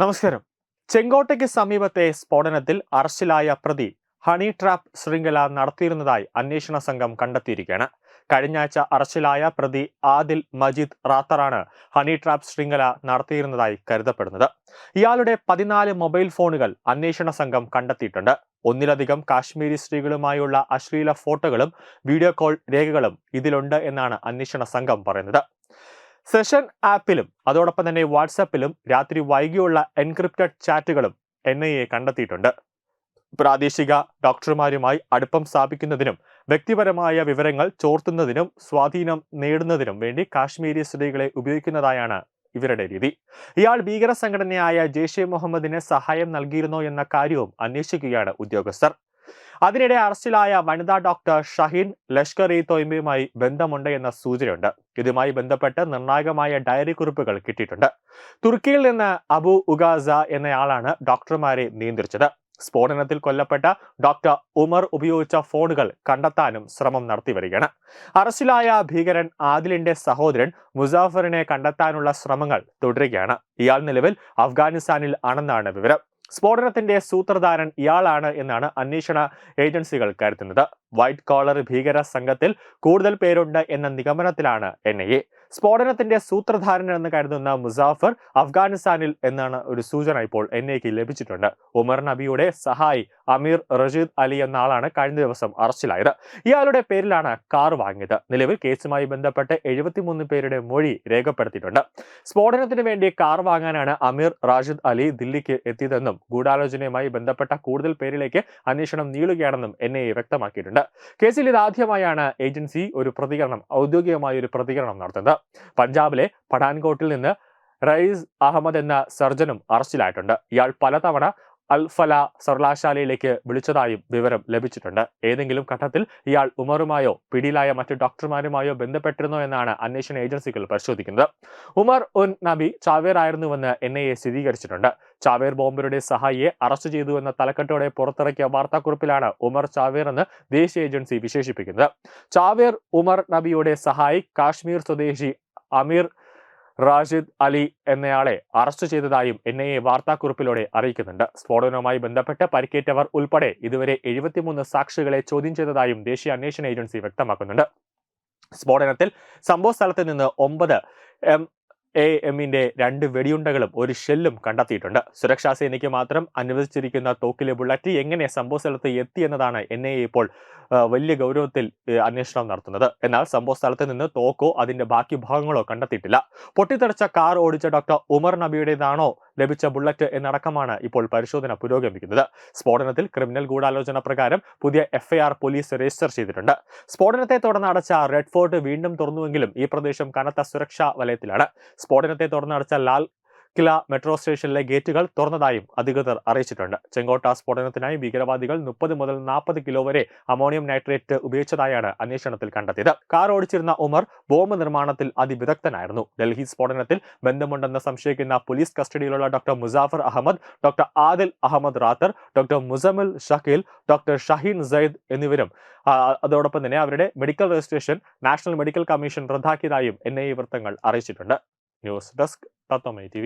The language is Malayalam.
നമസ്കാരം. ചെങ്കോട്ടയ്ക്ക് സമീപത്തെ സ്ഫോടനത്തിൽ അറസ്റ്റിലായ പ്രതി ഹണി ട്രാപ്പ് ശൃംഖല നടത്തിയിരുന്നതായി അന്വേഷണ സംഘം കണ്ടെത്തിയിരിക്കുകയാണ്. കഴിഞ്ഞയാഴ്ച അറസ്റ്റിലായ പ്രതി ആദിൽ മജീദ് റാത്തറാണ് ഹണി ട്രാപ്പ് ശൃംഖല നടത്തിയിരുന്നതായി കരുതപ്പെടുന്നത്. ഇയാളുടെ പതിനാല് മൊബൈൽ ഫോണുകൾ അന്വേഷണ സംഘം കണ്ടെത്തിയിട്ടുണ്ട്. ഒന്നിലധികം കാശ്മീരി സ്ത്രീകളുമായുള്ള അശ്ലീല ഫോട്ടോകളും വീഡിയോ കോൾ രേഖകളും ഇതിലുണ്ട് എന്നാണ് അന്വേഷണ സംഘം പറയുന്നത്. സെഷൻ ആപ്പിലും അതോടൊപ്പം തന്നെ വാട്സാപ്പിലും രാത്രി വൈകിയുള്ള എൻക്രിപ്റ്റഡ് ചാറ്റുകളും എൻ ഐ എ കണ്ടെത്തിയിട്ടുണ്ട്. പ്രാദേശിക ഡോക്ടർമാരുമായി അടുപ്പം സ്ഥാപിക്കുന്നതിനും വ്യക്തിപരമായ വിവരങ്ങൾ ചോർത്തുന്നതിനും സ്വാധീനം നേടുന്നതിനും വേണ്ടി കാശ്മീരി സ്ത്രീകളെ ഉപയോഗിക്കുന്നതായാണ് ഇവരുടെ രീതി. ഇയാൾ ഭീകര സംഘടനയായ ജെയ്ഷെ മുഹമ്മദിന് സഹായം നൽകിയിരുന്നോ എന്ന കാര്യവും അന്വേഷിക്കുകയാണ് ഉദ്യോഗസ്ഥർ. അതിനിടെ അറസ്റ്റിലായ വനിതാ ഡോക്ടർ ഷഹീൻ ലഷ്കർ ഇ തോയ്മയുമായി ബന്ധമുണ്ട് എന്ന സൂചനയുണ്ട്. ഇതുമായി ബന്ധപ്പെട്ട് നിർണായകമായ ഡയറി കുറിപ്പുകൾ കിട്ടിയിട്ടുണ്ട്. തുർക്കിയിൽ നിന്ന് അബു ഉഗാസ എന്നയാളാണ് ഡോക്ടർമാരെ നിയന്ത്രിച്ചത്. സ്ഫോടനത്തിൽ കൊല്ലപ്പെട്ട ഡോക്ടർ ഉമർ ഉപയോഗിച്ച ഫോണുകൾ കണ്ടെത്താനും ശ്രമം നടത്തി വരികയാണ്. അറസ്റ്റിലായ ഭീകരൻ ആദിലിന്റെ സഹോദരൻ മുസാഫറിനെ കണ്ടെത്താനുള്ള ശ്രമങ്ങൾ തുടരുകയാണ്. ഇയാൾ നിലവിൽ അഫ്ഗാനിസ്ഥാനിൽ ആണെന്നാണ് വിവരം. സ്ഫോടനത്തിന്റെ സൂത്രധാരൻ ഇയാളാണ് എന്നാണ് അന്വേഷണ ഏജൻസികൾ കരുതുന്നത്. വൈറ്റ് കോളർ ഭീകര സംഘത്തിൽ കൂടുതൽ പേരുണ്ട് എന്ന നിഗമനത്തിലാണ് എൻ ഐ എ സ്ഫോടനത്തിന്റെ സൂത്രധാരൻ എന്ന് കരുതുന്ന മുസാഫർ അഫ്ഗാനിസ്ഥാനിൽ എന്നാണ് ഒരു സൂചന ഇപ്പോൾ എൻ ഐക്ക് ലഭിച്ചിട്ടുണ്ട്. ഉമർ നബിയുടെ സഹായി അമീർ റഷീദ് അലി എന്ന ആളാണ് കഴിഞ്ഞ ദിവസം അറസ്റ്റിലായത്. ഇയാളുടെ പേരിലാണ് കാർ വാങ്ങിയത്. നിലവിൽ കേസുമായി ബന്ധപ്പെട്ട് എഴുപത്തിമൂന്ന് പേരുടെ മൊഴി രേഖപ്പെടുത്തിയിട്ടുണ്ട്. സ്ഫോടനത്തിന് വേണ്ടി കാർ വാങ്ങാനാണ് അമീർ റാഷിദ് അലി ദില്ലിക്ക് എത്തിയതെന്നും ഗൂഢാലോചനയുമായി ബന്ധപ്പെട്ട കൂടുതൽ പേരിലേക്ക് അന്വേഷണം നീളുകയാണെന്നും എൻ ഐ വ്യക്തമാക്കിയിട്ടുണ്ട് കേസിൽ ഇതാദ്യമായാണ് ഏജൻസി ഒരു പ്രതികരണം ഔദ്യോഗികമായ ഒരു പ്രതികരണം നടത്തുന്നത്. പഞ്ചാബിലെ പഠാൻകോട്ടിൽ നിന്ന് റയീസ് അഹമ്മദ് എന്ന സർജനും അറസ്റ്റിലായിട്ടുണ്ട്. ഇയാൾ പലതവണ അൽഫല സർവകലാശാലയിലേക്ക് വിളിച്ചതായും വിവരം ലഭിച്ചിട്ടുണ്ട്. ഏതെങ്കിലും ഘട്ടത്തിൽ ഇയാൾ ഉമറുമായോ പിടിയിലായ മറ്റു ഡോക്ടർമാരുമായോ ബന്ധപ്പെട്ടിരുന്നോ എന്നാണ് അന്വേഷണ ഏജൻസികൾ പരിശോധിക്കുന്നത്. ഉമർ ഉൻ നബി ചാവേർ ആയിരുന്നുവെന്ന് എൻ ഐ എ സ്ഥിരീകരിച്ചിട്ടുണ്ട്. ചാവേർ ബോംബരുടെ സഹായിയെ അറസ്റ്റ് ചെയ്തു എന്ന തലക്കെട്ടോടെ പുറത്തിറക്കിയ വാർത്താക്കുറിപ്പിലാണ് ഉമർ ചാവേർ എന്ന് ദേശീയ ഏജൻസി വിശേഷിപ്പിക്കുന്നത്. ചാവേർ ഉമർ നബിയുടെ സഹായി കാശ്മീർ സ്വദേശി അമീർ റാഷിദ് അലി എന്നയാളെ അറസ്റ്റ് ചെയ്തതായും എൻ ഐ എ വാർത്താക്കുറിപ്പിലൂടെ അറിയിക്കുന്നുണ്ട്. സ്ഫോടനവുമായി ബന്ധപ്പെട്ട് പരിക്കേറ്റവർ ഉൾപ്പെടെ ഇതുവരെ എഴുപത്തിമൂന്ന് സാക്ഷികളെ ചോദ്യം ചെയ്തതായും ദേശീയ അന്വേഷണ ഏജൻസി വ്യക്തമാക്കുന്നുണ്ട്. സ്ഫോടനത്തിൽ സംഭവ സ്ഥലത്ത് നിന്ന് ഒമ്പത് എം എ എമ്മിന്റെ രണ്ട് വെടിയുണ്ടകളും ഒരു ഷെല്ലും കണ്ടെത്തിയിട്ടുണ്ട്. സുരക്ഷാ സേനയ്ക്ക് മാത്രം അനുവദിച്ചിരിക്കുന്ന തോക്കിലെ ബുള്ളറ്റ് എങ്ങനെ സംഭവ സ്ഥലത്ത് എത്തി എന്നതാണ് എൻ ഐ ഇപ്പോൾ വലിയ ഗൗരവത്തിൽ അന്വേഷണം നടത്തുന്നത്. എന്നാൽ സംഭവ സ്ഥലത്ത് നിന്ന് തോക്കോ അതിന്റെ ബാക്കി ഭാഗങ്ങളോ കണ്ടെത്തിയിട്ടില്ല. പൊട്ടിത്തെറിച്ച കാർ ഓടിച്ച ഡോക്ടർ ഉമർ നബിയുടേതാണോ ലഭിച്ച ബുള്ളറ്റ് എന്നടക്കമാണ് ഇപ്പോൾ പരിശോധന പുരോഗമിക്കുന്നത്. സ്ഫോടനത്തിൽ ക്രിമിനൽ ഗൂഢാലോചന പ്രകാരം പുതിയ എഫ്ഐആർ പോലീസ് രജിസ്റ്റർ ചെയ്തിട്ടുണ്ട്. സ്ഫോടനത്തെ തുടർന്ന് അടച്ച റെഡ് ഫോർട്ട് വീണ്ടും തുറന്നുവെങ്കിലും ഈ പ്രദേശം കനത്ത സുരക്ഷാ വലയത്തിലാണ്. സ്ഫോടനത്തെ തുടർന്ന് അടച്ച ലാൽ കില മെട്രോ സ്റ്റേഷനിലെ ഗേറ്റുകൾ തുറന്നതായും അധികൃതർ അറിയിച്ചിട്ടുണ്ട്. ചെങ്കോട്ട സ്ഫോടനത്തിനായി ഭീകരവാദികൾ മുപ്പത് മുതൽ നാൽപ്പത് കിലോ വരെ അമോണിയം നൈട്രേറ്റ് ഉപയോഗിച്ചതായാണ് അന്വേഷണത്തിൽ കണ്ടെത്തിയത്. കാർ ഓടിച്ചിരുന്ന ഉമർ ബോംബ് നിർമ്മാണത്തിൽ അതിവിദഗ്ധനായിരുന്നു. ഡൽഹി സ്ഫോടനത്തിൽ ബന്ധമുണ്ടെന്ന് സംശയിക്കുന്ന police കസ്റ്റഡിയിലുള്ള doctor Muzaffar Ahmed doctor Adil Ahmad Rather doctor Muzammil Shakeel doctor Shaheen Saeed എന്നിവരും അതോടൊപ്പം തന്നെ അവരുടെ medical registration National Medical Commission റദ്ദാക്കിയതായും N I വൃത്തങ്ങൾ അറിയിച്ചിട്ടുണ്ട്. 様子。ラスクパトメイテ